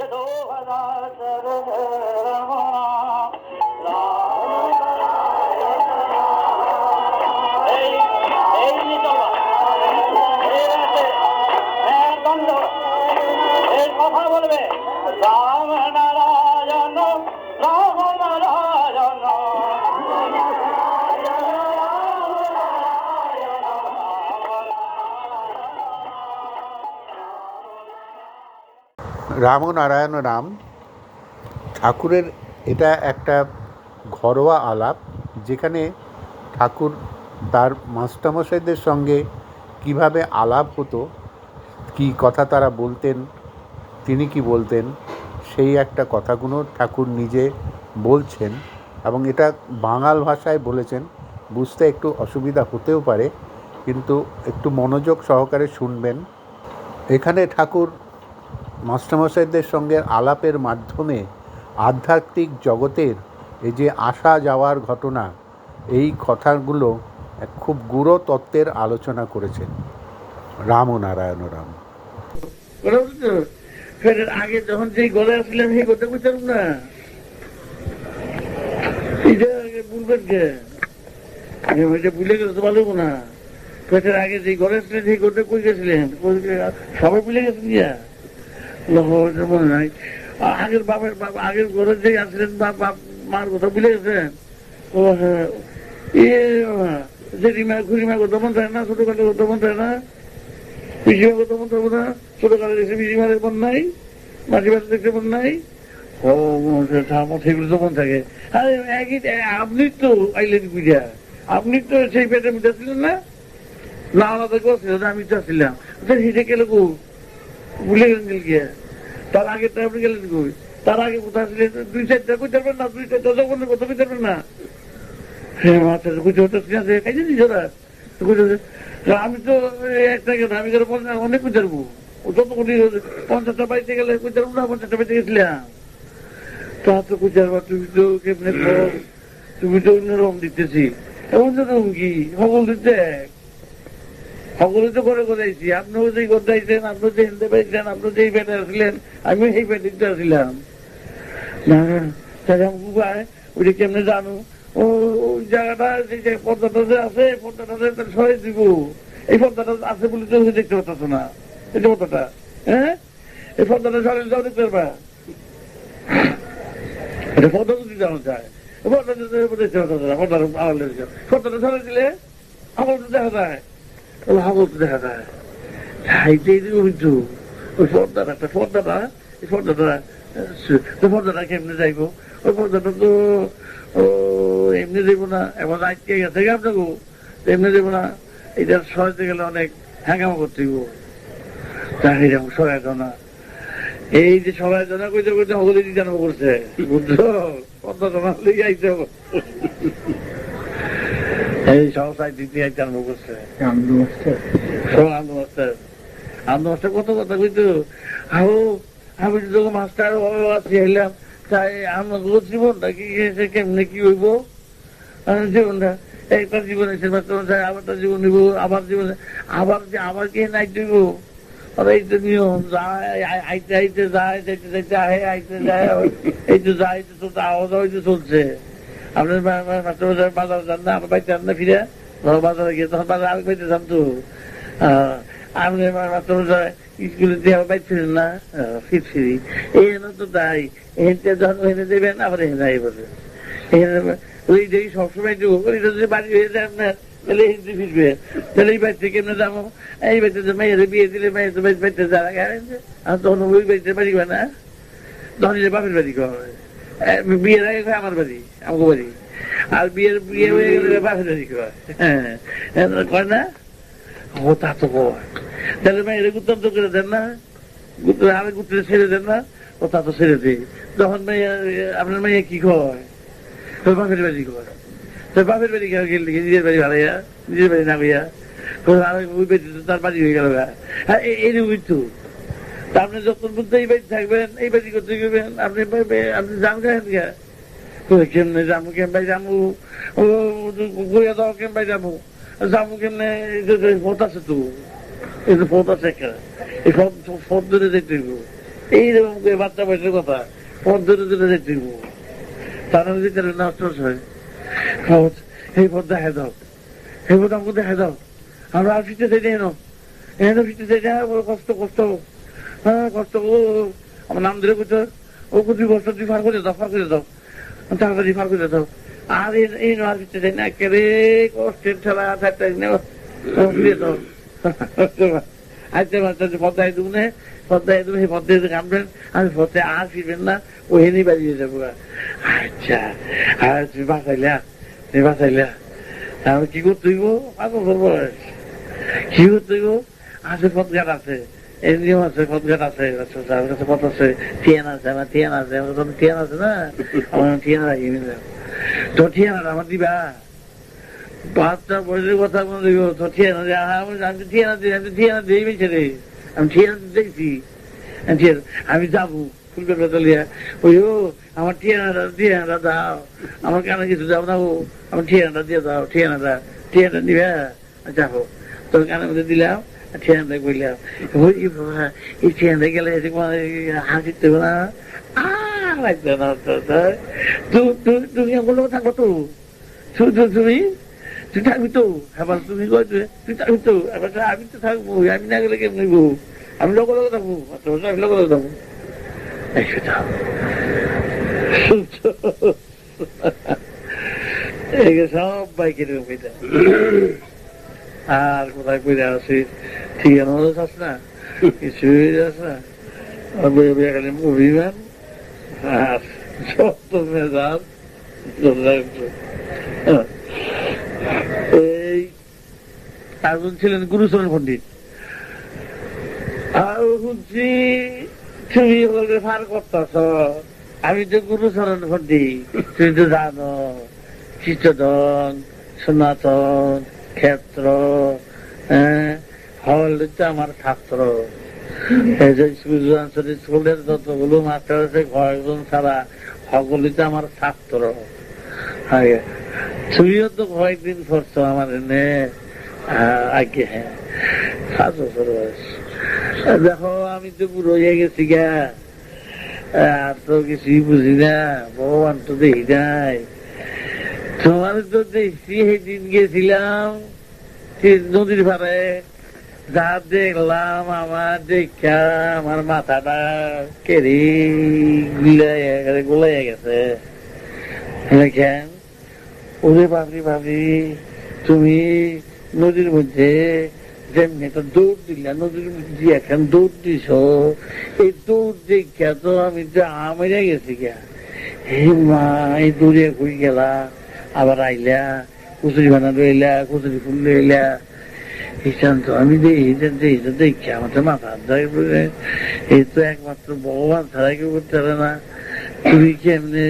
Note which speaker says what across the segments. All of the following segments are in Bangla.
Speaker 1: हला ग मां রাম নারায়ণ রাম
Speaker 2: ঠাকুরের এটা একটা ঘরোয়া আলাপ যেখানে ঠাকুর তার মাস্টারমশাইদের সঙ্গে কীভাবে আলাপ হতো, কি কথা তারা বলতেন, তিনি কি বলতেন, সেই একটা কথাগুলো ঠাকুর নিজে বলছেন এবং এটা বাঙাল ভাষায় বলেছেন। বুঝতে একটু অসুবিধা হতেও পারে, কিন্তু একটু মনোযোগ সহকারে শুনবেন। এখানে ঠাকুর মাস্টারমশাইদের সঙ্গে আলাপের মাধ্যমে আধ্যাত্মিক জগতের এই যে আসা যাওয়ার ঘটনা, এই কথাগুলো খুব গুরু তত্ত্বের আলোচনা করেছেন রাম। ও নারায়ণ রাম
Speaker 3: আগে যখন যেই গলে আসলাম সেই কথা বুঝতাম না? বলবেন কে? ভুলে গেলে তো ভালো না। পেটের আগে যেই ঘরে আসলেন, সেই কথা কই গেছিলেন? সবাই ভুলে গেছেন গিয়া আগের বাপের বাপ, আগের ঘরে যে বাপ মার কথা গেছেন হ্যাঁ। খুড়িমা কথা মন থাকে না? কথা মন থাকে না? পিসিমা কথা মন না? পিসিমারের মন নাই? দেখতে মন নাই? ও সেগুলো তো মন থাকে। একই আপনি তো আইলেন বুঝা আপনি তো সেই পেটের মধ্যে ছিলেন না? না আলাদা করছিল না, আমি তো ছিলাম। কো? ভুলে গেলেন গেল গিয়া তার আগে তো আপনি গেলেন কই? তার আগে কোথায় ছিলেন? দুই চারটা পারবেন না? দুই চারটা কথা পারবেন না? হ্যাঁ তো আমি তো একটা কথা আমি পঞ্চাশ অনেক ও যত কোটি পঞ্চাশটা পাইতে গেলে না? পঞ্চাশটা পাইতে গেছিলাম। তা তো কই তুমি তো কেমনে তুমি তো অন্যরকম দিতেছি। অন্যরকম কি? সকল দিতে সকলে তো করে করাইছি আপনিও যেই করতেছেন আপনি যে হিন্দে পাইছেন আপনি যেই পেটে আসলেন আমি সেই পেটে আসলাম ওইটা কেমনে জানো? ও জায়গাটা যে যে যে আছে যে তাহলে সরাই দিব এই পর্দাটা আছে বলে তো দেখতে পাচ্ছ না। এই যে পর্দাটা হ্যাঁ? এই পর্দাটা সরাই যাও দেখতে পারবা এটা পর্দা যদি জানো যায় পর্দাটা দেখতে পাচ্ছ না পর্দাটা আড়ালে দিলে আমার তো দেখা যায়। হাবল দেখা যায় হাইতে কিন্তু ওই পর্দাটা একটা পর্দাটা এই পর্দাটা পর্দাটা কেমনে যাইব ওই পর্দাটা তো এমনি দেবো না এবার আজকে গেছে গে আপনাকে এমনি দেবো না এটা সরাইতে গেলে অনেক হ্যাঙ্গামা করতে তাই এরকম সরাইতো না এই যে সবাই জানা কইতে কইতে দিতে আরম্ভ করছে বুঝছ পর্দাটা না লেগে হবে এই সহসায় দিতে আইতে আরম্ভ করছে সব আনন্দ মাস্টার মাস্টার কত কথা আও আমি যখন মাস্টার আছি এলাম তাই আমার জীবনটা কি কেমনে কি হইব? জীবনটা একটা জীবন এসে মশাই আবারটা জীবন নিব, আবার জীবন, আবার যে আবার কে নাই দিব এই তো নিয়ম, যায় আইতে আইতে, যায়, যাইতে যাইতে, আহে, আইতে, যায় এই তো যায় তো আওয়াজ আওয়াজ চলছে। আপনার মাস্টার বাজার যান না, আমার বাড়িতে যান না ফিরে। ধরো বাজারে গিয়ে তখন বাজার আরেক বাড়িতে যান তো। আপনি মাস্টার স্কুলে দিয়ে আমার বাড়িতে ছিলেন না। ফির ফিরি। এই জন্য তো তাই। এখানে যখন এনে দেবেন, আবার এখানে আই এখানে ওই যে সবসময় যে ওই যদি বাড়ি হয়ে যায় আপনার, তাহলে হিন্দি ফিরবে। তাহলে এই বাড়িতে কেমনে যাব? এই বাড়িতে তো বিয়ে দিলে মেয়ের তো বাড়িতে যারা গেছে আর তখন ওই বাড়িতে বাড়ি না। তখন বাপের বাড়ি করে। বিয়ের আগে আমার বাড়ি? আমাকে বাড়ি। আর বিয়ের বিয়ে হয়ে গেলে হ্যাঁ। কয় না? ও, তা তো কয়। তাহলে তো করে দেন না। ছেড়ে দেন না। ও, তা তো ছেড়ে দিই তখন মেয়ে, আপনার মেয়ে কি কয়? বাপের বাড়ি কয়। তোর বাপের বাড়ি গেল গেল নিজের বাড়ি ভাড়াইয়া, নিজের বাড়ি না গইয়া তোর আর, ওই তো তার বাড়ি হয়ে গেল এই- তা। আপনি যতক্ষণ পর্যন্ত এই বাড়ি থাকবেন, এই বাড়ি করতে গেবেন আপনি আপনি যান গেছেন গা কেমনে কেমন? যামু ও গইয়া দাও কেমন যামু যামু কেমনে? পথ আছে তো, এই যে পথ আছে একটা, এই পথ পথ ধরে যেতে এইরকম করে বাচ্চা বয়সের কথা পথ ধরে ধরে যেতে। তারা ভিতরে নষ্ট হয় এই পথ দেখা দাও। এই পথ আমাকে দেখা দাও। আমরা আর ফিরতে চাই এনো এনো ফিরতে চাই না কষ্ট কষ্ট। হ্যাঁ কষ্ট ও, আমার নাম ধরে কইতো ও কুচি কষ্ট তুই ফার করে দাও ফার করে দাও, তাড়াতাড়ি ফার করে দাও। আর এই- আর ফিরতে চাই না কেরে কষ্টের ঠেলা থাকতে ফিরে দাও। আচ্ছা আচ্ছা পদ্মায় দেবো না, পদ্মায় দেবো, সেই পদ্মায় কামবেন আমি পদ্মায় আর ফিরবেন না ওহেনি বাড়িয়ে যাব। আচ্ছা আর তুমি বাঁচাইলা তুমি বাঁচাইলা। আমি কি করতে হইব? বয়স কি করতে হইব? আছে পথঘাট আছে নিয়ম আছে আছে আচ্ছা, আচ্ছা, আমার কাছে পথ আছে টিয়ান আছে আমার টিয়ান আছে আমার তো টিয়ান আছে না আমার টিয়ান রাখি তো টিয়ান আমার দিবা বাচ্চা বয়সের কথা মনে দিব তো দিয়ে আমি ঠিয়ানা দিই আমি বেছে রে আমি ঠিয়ানা দেখছি আমি যাব ফুলবের বেতলিয়া ওই ও আমার ঠিয়ানাটা ঠিয়ানাটা দাও আমার কানে কিছু যাও না ও আমার ঠিয়ানাটা দিয়ে দাও ঠিয়ানাটা ঠিয়ানাটা নিবে যাব তোর কানের মধ্যে দিলাম ঠিয়ানাটা কইলাম ওই কি বাবা, এই ঠিয়ানাটা গেলে হাসিতে না আহ লাগবে না তুমি বলল থাকব তো তু- তুমি তুই থাকবি তো এবার তুমি তুই থাকবি তো এবার তো আমি তো থাকব আমি না গেলে কেমন নিবো আমি লোক লোক থাকব আমি লোক লোক থাকব সব বাইকের আর কোথায় কইরা আছি? ঠিক আছে আস না। কিছু আছে না। খালি অভিমান আর সব মেজাজ এই একজন ছিলেন গুরুচরণ পণ্ডিত। আর শুনছি, তুমি ওকে ফার করতেছ। আমি তো গুরুচরণ পণ্ডিত। তুমি তো জানো চিত্তধন সনাতন ক্ষেত্র হল তো আমার ছাত্র। স্কুলের যতগুলো মাস্টার আছে, কয়েকজন ছাড়া সকলে তো আমার ছাত্র। তুইও তো কয়েকদিন করছ আমার এনে। আগে হ্যাঁ। সাত বছর বয়স। দেখো, আমি তো বুড়ো হয়ে গেছি গা। আর তো কিছুই বুঝি না, ভগবান তো দেখি নাই। তোমার তো দেখছি সেদিন গেছিলাম নদীর পাড়ে, যা দেখলাম, আমার দেখা, আমার মাথাটা কেরি গুলাই গুলাই গেছে। দেখেন, ওরে বাবরি বাবরি তুমি নদীর মধ্যে যেমনি একটা দৌড় দিলা, নদীর মধ্যে এখন দৌড় দিছ, এই দৌড় দেখা তো আমি তো আমেরা গেছি গা হে মা, এই দৌড়ে কই গেলা। আবার আইলা, কুচুরি বানা লইলা, কুচুরি ফুল হিসান তো আমি দেখি তো মাথা ধরে পড়ে এই তো একমাত্র ভগবান ছাড়া কেউ করতে পারে না। তুমি কেমনে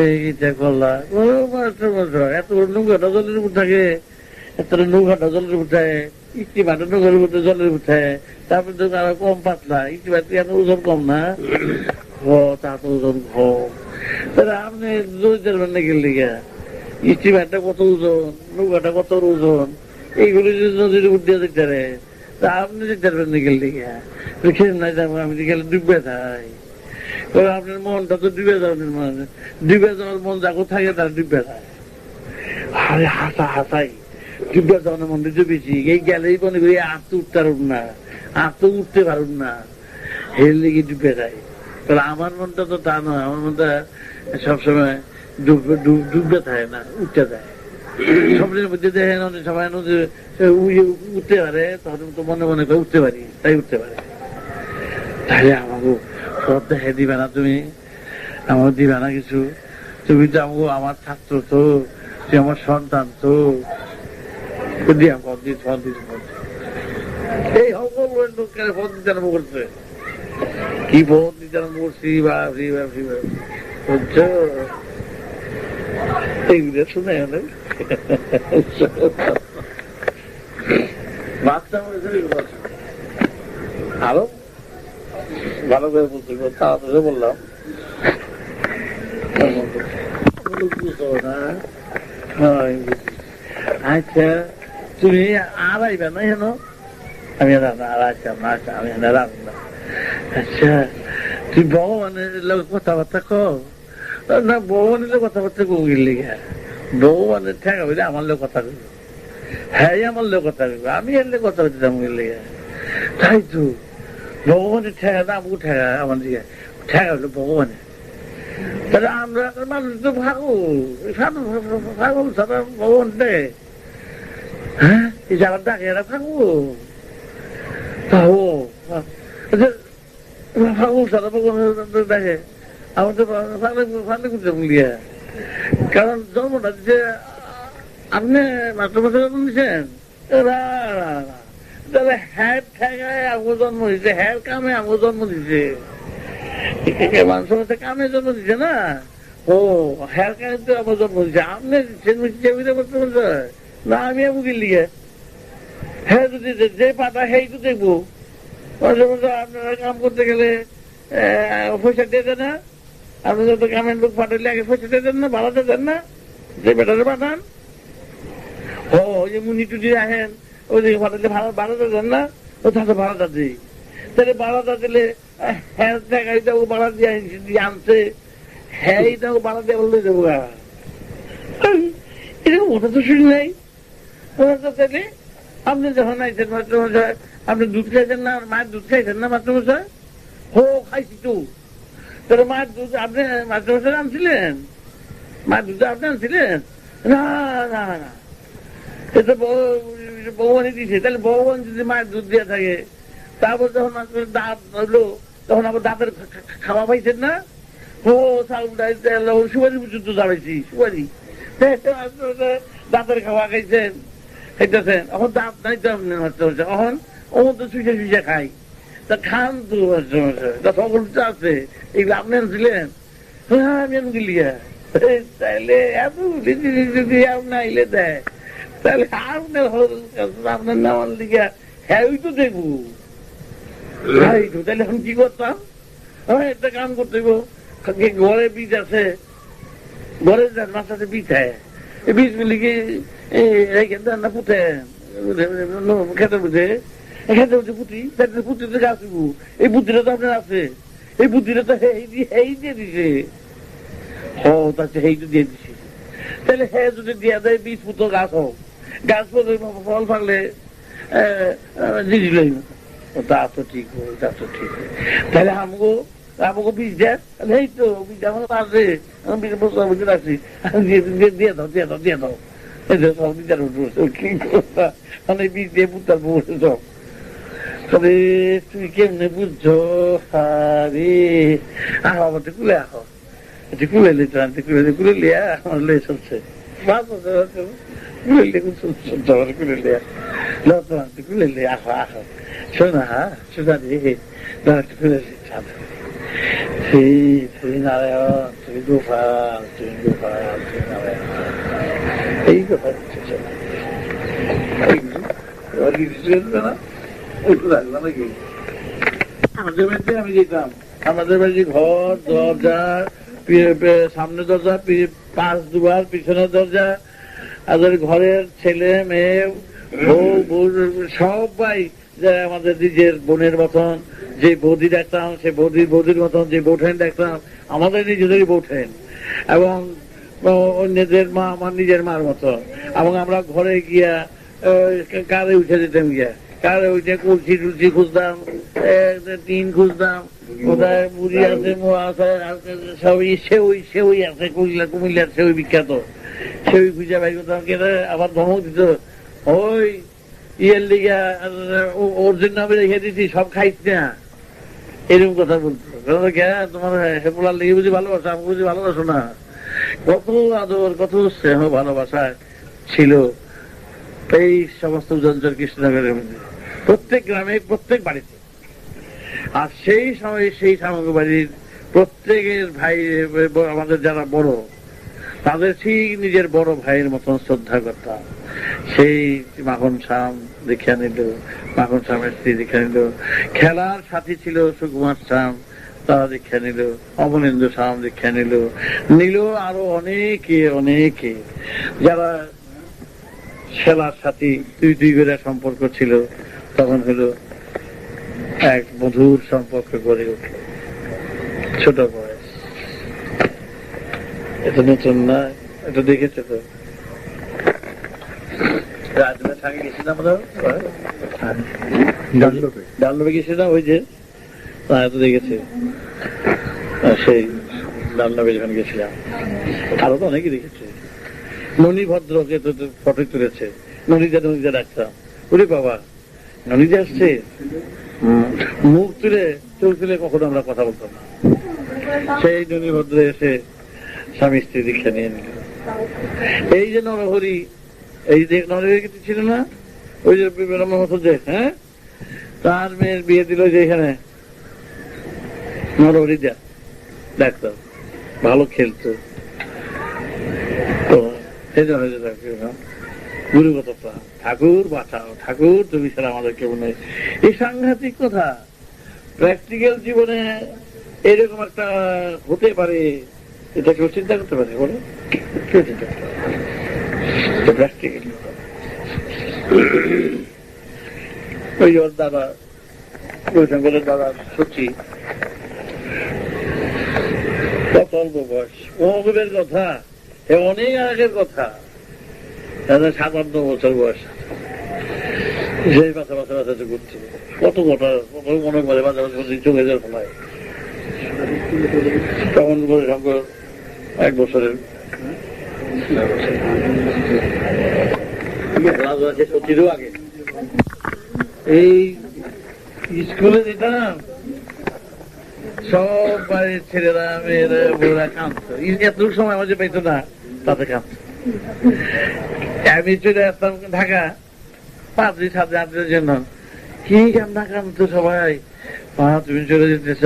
Speaker 3: এইটা করলা? ও, মাস্টার মাস্টার এত নৌকাটা জলের উপর থাকে, এত নৌকাটা জলের উপর থাকে ইস্টি ভাটা নৌকার উপর জলের উপর থাকে। তারপরে তো আরও কম পাতলা ইটি ভাট এত ওজন কম না। ও তা তো ওজন কম। তাহলে আপনি জোর দেবেন না গেলে ভাটটা কত ওজন নৌকাটা কত ওজন? এইগুলো যদি নদীর উপর দিয়ে দেখতে পারে, তা আপনি দেখতে পারবেন না গেলে খেয়ে নাই যাব আমি গেলে ডুববে থাই আপনার মনটা তো ডুবে যাওয়ার মন ডুবে যাওয়ার মন যা থাকে তার ডুবে যায়। আরে হাসা হাসাই, ডুবে যাওয়ার মন ডুবেছি এই গেলেই মনে করি তো উঠতে পারুন না তো উঠতে পারুন না। হের লেগে ডুবে যায় তাহলে আমার মনটা তো তা নয়, আমার মনটা সবসময় ডুবে ডুব- ডুববে থাকে না উঠতে যায়। স্বপ্নের মধ্যে দেখেন অনেক উড়ে- উঠতে পারে, তখন তো মনে মনে করে উঠতে পারি, তাই উঠতে পারে। তাহলে আমাকে সব দেখে দিবে না তুমি, আমাকে দিবে না কিছু। তুমি তো আমাকে, আমার ছাত্র তো তুই আমার সন্তান তো। দিয়া পদ দিস পদ দিস এই সকল লোকের পদ দিতে আরম্ভ করছে। কি পদ দিতে আরম্ভ করছি বাপরি বাপরি বাপরি বুঝছ এইগুলো শুনে অনেক আরও ভালো করে তাড়াতাড়ি বললাম। আচ্ছা তুমি আর আইবে না হেন আমি আর আচ্ছা না আমি রাখব আচ্ছা তুই ভগবানের লোক কথাবার্তা কর না লোক কথাবার্তা লিখা। ভগবানের ঠেকা বলে আমার লোক কথা কইব। হ্যাঁ আমার লোক কথা কইব। আমি এলে কথা বলতে যাব লিখা। তাই তো ভগবানের ঠেকা আমু ঠেকা, আমার দিকে ঠেকা হলো ভগবানের তাহলে আমরা মানুষ তো ভাগল ভাগল সারা ভগবান দেয় হ্যাঁ এই যারা ডাকে এরা ভাগল তাও ভাগল সারা ভগবান দেখে। আমাদের ফাঁলে করতে কারণ জন্মটা দিচ্ছে আপনি জন্ম দিচ্ছেন তাহলে হ্যাঁ ঠেকায় আমার জন্ম দিচ্ছে হ্যাঁ কামে আমার জন্ম দিচ্ছে মানুষের কামে জন্ম দিচ্ছে না? ও হ্যাঁ কামে তো আমার জন্ম দিচ্ছে আপনি চেবিতে করতে বলছে? না, আমি আমি গেলি হ্যাঁ যদি যে পাতা সেই তো দেখব আপনারা কাম করতে গেলে পয়সা দিয়ে না? আপনি যত কামের লোক পাঠালে আগে দেন না ভাড়াতে দেন না, যে বেটারে পাঠান। ও যে মুনি আহেন, ওই দিকে ভাড়া দেন না, ও তাহলে ভাড়াটা দিই। তাহলে ভাড়াটা দিলে হ্যাঁ ও ভাড়া দিয়ে দিয়ে আনছে। হ্যাঁ এইটা ও ভাড়া দিয়ে বললে দেবো। এরকম ওটা তো শুনি নাই। ওটা তো তাহলে, আপনি যখন আইছেন মাস্টারমশাই আপনি দুধ খাইছেন না মায়ের দুধ খাইছেন না মাস্টারমশাই হো, খাইছি তো। তাহলে মায়ের দুধ আপনি মাস্টারমশাই আনছিলেন? মায়ের দুধ আপনি আনছিলেন? না না না এটা ভগবানই দিছে। তাহলে ভগবান যদি মায়ের দুধ দিয়ে থাকে, তারপর যখন দাঁত হলো, তখন আবার দাঁতের খাওয়া পাইছেন না? ও সুপারি পর্যন্ত দাঁড়াইছি, সুপারি। দাঁতের খাওয়া খাইছেন, খাইতেছেন। এখন দাঁত নাই তো আপনি হচ্ছে এখন ও তো সুইসে সুইসে খাই তা খান তো হচ্ছে তা সকল তো আছে। এগুলো আপনি আনছিলেন? হ্যাঁ আমি আন গেলিয়া। তাইলে এত দিদি যদি আপনি আইলে দেয় তাহলে আপনার আপনার নামার লিগা হ্যাঁ ওই তো দেখব তাহলে এখন কি করতাম? হ্যাঁ একটা কাম করতে ঘরে বীজ আছে। ঘরে যার মাথাতে বীজ হয় এই বীজ গুলিকে রেখে দেন না পুঁতে। খেতে বুঝে বুঝে পুঁতি পুঁতিতে গাছ হইব এই বুদ্ধিটা তো আপনার আছে। এই বুদ্ধিটা তো এই দিয়ে দিছে। ও তাতে এই তো দিয়ে দিছে। তাহলে হ্যাঁ যদি দিয়া দেয় বীজ পুতো গাছ হোক, গাছ পুতো ফল ফাগলে দিয়ে দিল তা তো ঠিক তা তো ঠিক তাহলে আমগো বীজ তাহলে এই তো বীজ আমার আমি বসে বুঝে রাখছি দিয়ে দাও দিয়ে দাও দিয়ে দাও। এই যে সব বিচার কি মানে বীজ দিয়ে পুতার বসে সব তবে তুমি কেমনে বুঝছ? আরে, আহ বাবা কুলে আহ। তুই কুলে লিতে তুই কুলে কুলে লিয়া আমার লয়ে চলছে। কুলে লিয়ে চলছে আমার কুলে লিয়া লো তোমার তুই কুলে লিয়ে আহ আহ। শোনা হ্যাঁ শোনা রে তুই কুলে চাঁদ শ্রী শ্রী নারায়ণ শ্রী এই কথা আমাদের বাড়ি ঘর দরজা সামনে দরজা পাঁচ দুবার পিছনের দরজা আমাদের ঘরের ছেলে মেয়ে বউ সবাই আমাদের নিজের বোনের মতন যে বৌদি দেখতাম সে বৌদির বৌদির মতন যে বৌঠেন দেখতাম আমাদের নিজেদেরই বৌঠেন এবং অন্যদের মা, আমার নিজের মার মতো। এবং আমরা ঘরে গিয়া কারে উঠে যেতাম গিয়া। কারে উঠে কুলসি টুলসি খুঁজতাম টিন খুঁজতাম কোথায় মুড়ি আছে মোয়া আছে আর সব ই সেউই সেউই আছে কুমিল্লা কুমিল্লার সেউই বিখ্যাত। সেউই খুঁজে বাই করতাম কেটে আবার ধমক দিত ওই ইয়ের লিগা ওর জন্য আমি রেখে দিছি সব খাইছ না। এরকম কথা বলতো। বলতো, কে তোমার হেপোলার লেগে বুঝি ভালোবাসা আমি বুঝি ভালোবাসো না। কত আদর কত স্নেহ ভালোবাসা ছিল এই সমস্ত উজাঞ্চল কৃষ্ণনগরের মধ্যে। প্রত্যেক গ্রামে, প্রত্যেক বাড়িতে। আর সেই সময় সেই সামগ্রী বাড়ির প্রত্যেকের ভাই, আমাদের যারা বড়, তাদের ঠিক নিজের বড় ভাইয়ের মতন শ্রদ্ধা করতাম সেই মাখন শাম দেখে নিল মাখন শামের স্ত্রী দেখে নিল খেলার সাথী ছিল সুকুমার শাম তারা দীক্ষা নিল অমলেন্দু শাম দীক্ষা নিল নিল আরও অনেকে অনেকে। যারা খেলার সাথী, দুই দুই করে সম্পর্ক ছিল। তখন হলো এক মধুর সম্পর্ক গড়ে উঠল ছোট বয়স। এটা নতুন না এটা দেখেছে তো? রাজনাথ গেছিলাম আমরা
Speaker 2: ডানলোপে।
Speaker 3: ডানলোপে গেছিলাম ওই যে তো দেখেছে। আর সেই ডানলোপে যখন গেছিলাম আরও তো অনেকে দেখেছে। ননী ভদ্রকে তো ফটো তুলেছে। ননীদা ননীদা ডাকতাম। ওরে বাবা ননীদা আসছে? মুখ তুলে চোখ তুলে কখনো আমরা কথা বলতাম না। সেই ননী ভদ্র এসে স্বামী স্ত্রী দীক্ষা নিয়ে নিল। এই যে নরহরি এই যে নরহরি কিছু ছিল না ওই যে বিবেকানন্দ মতো যে হ্যাঁ? তার মেয়ের বিয়ে দিল যে এখানে। নরহরি যা ডাক্তার ভালো খেলতো। তো সেই জন্য হ্যাঁ, গুরুগত প্রাণ। ঠাকুর বাঁচাও ঠাকুর, তুমি ছাড়া আমাদের কেউ নেই। এই সাংঘাতিক কথা প্র্যাকটিক্যাল জীবনে এরকম একটা হতে পারে, এটা কেউ চিন্তা করতে পারে? বলো। কেউ চিন্তা করতে পারে ওই ওর দাদা রবিশঙ্করের দাদা সচি কত অল্প বয়স। মহবুবের কথা অনেক আগের কথা। সাতান্ন বছর বয়স। সেই বাসা বাসা বাসা ঘুরছে। কত কথা কত মনে করে মাঝে মাঝে বলছি চোখে জল ফেলায় তখন রবিশঙ্কর এক বছরের। আগে। এই স্কুলে যেতাম সব বাড়ির ছেলেরা মেয়েরা বউরা কাঁদতো। এত সময় আমাদের পাইতো না তাতে কাঁদতো। আমি চলে আসতাম ঢাকা সাথে আটটার জন্য। কি কান্না কাঁদতো সবাই। মা, তুমি চলে যেতেছ।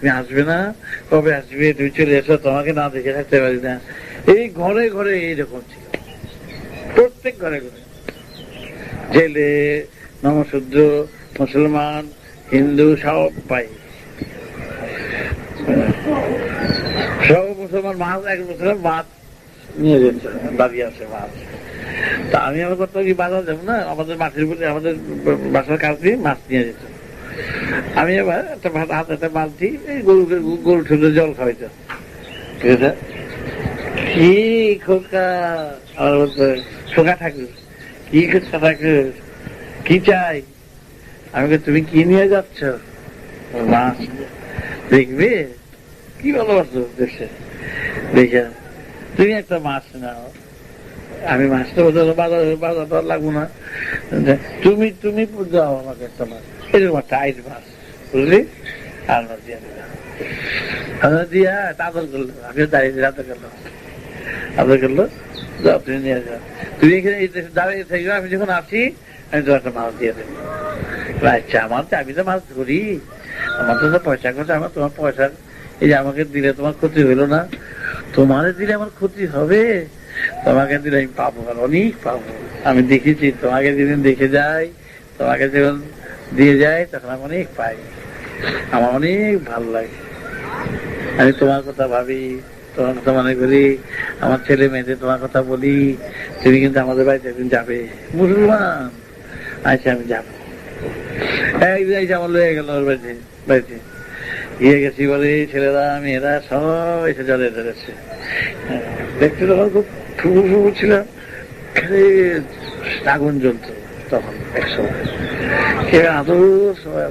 Speaker 3: তুমি আসবে না? কবে আসবে? তুমি চলে এসো। তোমাকে না দেখে থাকতে পারি না। এই ঘরে ঘরে এইরকম ছিল। প্রত্যেক ঘরে ঘরে। জেলে নমশূদ্র মুসলমান, হিন্দু, সব পাই। সব মুসলমান, মাছ এক মুসলমান মাছ নিয়ে যেত দাঁড়িয়ে আছে মাছ। তা আমি আমার করতাম কি, বাজার যাব না? আমাদের মাছের উপরে, আমাদের বাসার কাছ দিয়ে মাছ নিয়ে যেত। আমি আবার একটা হাতে একটা বালতি, এই গরু গরু ঠুলে জল খাওয়াইতাম। ঠিক আছে? কি খোকা? আমার বলতো, খোকা ঠাকুর, কি খোকা ঠাকুর, কি চাই? আমি তুমি কি নিয়ে যাচ্ছ? মাছ দেখবে? কি ভালোবাসো দেশে। দেখে, তুমি একটা মাছ নাও। আমি মাছটা বলতে বাজার বাজার লাগবো না। তুমি তুমি দাও আমাকে একটা মাছ এরকম একটা মাছ বুঝলি? আর দিলাম। দিয়া আদর করল আমি দাঁড়িয়ে করল। যাও, তুমি নিয়ে যাও। তুমি এখানে দাঁড়িয়ে থাকবে, আমি যখন আসি, আমি তোমার একটা মাছ দিয়ে দেবো। আচ্ছা আমার তো আমি তো মাছ ধরি। আমার তো তো পয়সা খরচা, আমার তোমার পয়সা এই যে আমাকে দিলে তোমার ক্ষতি হইল না। তোমারে দিলে আমার ক্ষতি হবে। তোমাকে দিলে আমি পাবো আর অনেক পাবো। আমি দেখেছি, তোমাকে যেদিন দেখে যাই, তোমাকে যখন দিয়ে যায় তখন আমি অনেক পাই। আমার অনেক ভালো লাগে। আমি তোমার কথা ভাবি, তোমার কথা মনে করি, আমার ছেলে মেয়েদের তোমার কথা বলি, তুমি কিন্তু আমাদের বাড়িতে একদিন যাবে। মুসলমান! আচ্ছা আমি যাব। একদিন এসে আমার লয়ে গেল ওর বাড়িতে বাড়িতে। গিয়ে গেছি বলে, ছেলেরা, মেয়েরা সব এসে জলে ধরেছে। দেখতে তখন খুব ফুবু ছিল আগুন জ্বলত তখন আদর সবাই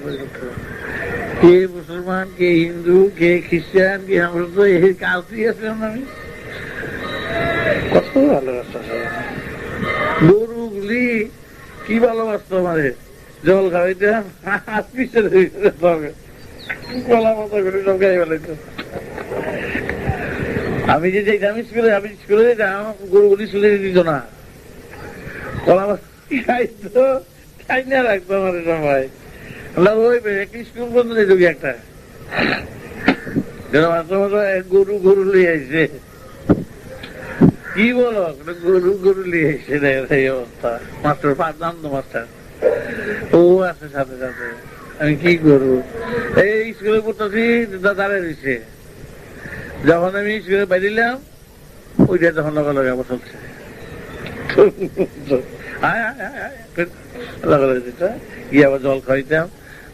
Speaker 3: কে মুসলমান, কে হিন্দু, কে খ্রিস্টান, কে আমরা তো এই আমি। কত গরুগুলি কি ভালোবাসতো আমারে? জল খাওয়াইতাম, হাত পিছনে গলা মতো করে সব গায়ে ফেলাইতো আমি যে যেতাম স্কুলে আমি স্কুলে যেতাম গরুগুলি শুলে দিত না। কলা আমার স্কুল বন্ধ একটা? গরু গরু লিয়ে কি বলো গরু গরু লিয়ে আইছে এই অবস্থা। মাস্টার, পাঁচ নাম তো মাস্টার। ও আছে সাথে সাথে। আমি কি করব? এই স্কুলে পড়তেছি দাঁড়িয়ে রয়েছে যখন আমি স্কুলে বাইরিলাম ওইটা তখন লগে লগে আবার চলছে। গিয়ে আবার জল খাইতাম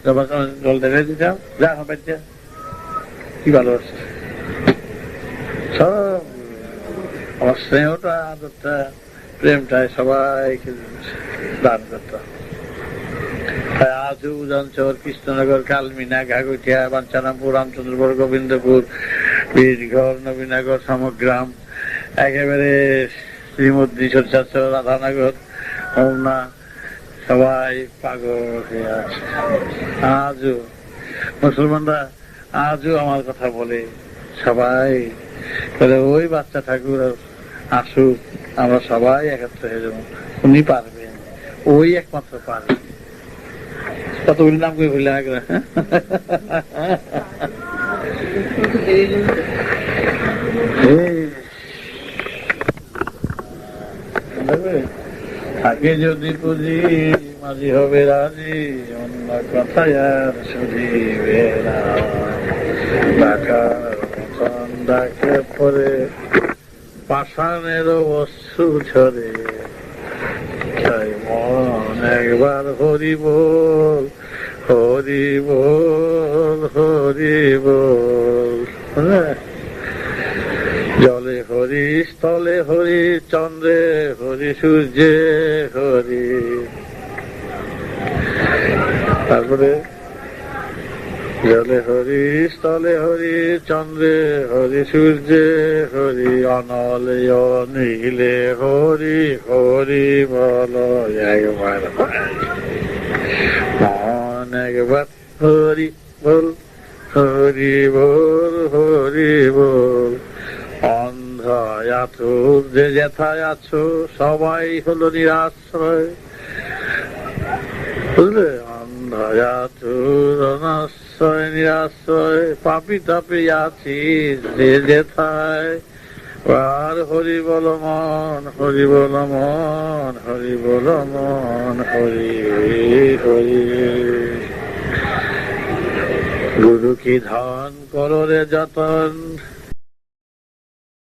Speaker 3: জল জল ঢেলে দিতাম। যা খাবার কি ভালোবাসা সব আমার স্নেহটা, আদরটা, প্রেমটাই সবাইকে দান করতাম তাই আজও কৃষ্ণনগর, কালমিনা ঘাগুটিয়া বাঞ্ছারামপুর, রামচন্দ্রপুর, গোবিন্দপুর বীরঘর নবীনগর, সমগ্রাম, একেবারে শ্রীমদ্দি সরচাচর রাধানগর হোমনা সবাই পাগল হয়ে আছে। আজও মুসলমানরা আজও আমার কথা বলে, সবাই তাহলে ওই বাচ্চা ঠাকুর আসুক, আমরা সবাই একত্র হয়ে যাব। উনি পারবেন, ওই একমাত্র পারবেন কতগুলি নাম করে ভুলে আগে? আগে যদি পুঁজি মাঝি হবে রাজি, অন্য কথায় আর শুধিবে ডাকে পরে পাষাণেরও অশ্রু ঝরে। তাই মন একবার হরি বল হরি বল হরি বল। হ্যাঁ? জলে হরি, স্থলে হরি, চন্দ্রে হরি, সূর্যে হরি। তারপরে জলে হরি, স্থলে হরি, চন্দ্রে হরি, সূর্যে হরি, অনলে নীলে হরি হরি বল, একবার একবার হরি বল হরি বল হরি বল। অন্ধায় আছো, যে যেথায় আছো, সবাই হলো নিরাশ্রয়। বুঝলে? অন্ধ আছো অনাশ্রয় নিরাশ্রয়, পাপি তাপি আছি, যে যেথায় আর হরি বল মন, হরি বল মন, হরি বল মন, হরি হরি। গুরু কি ধান করো রে যতন?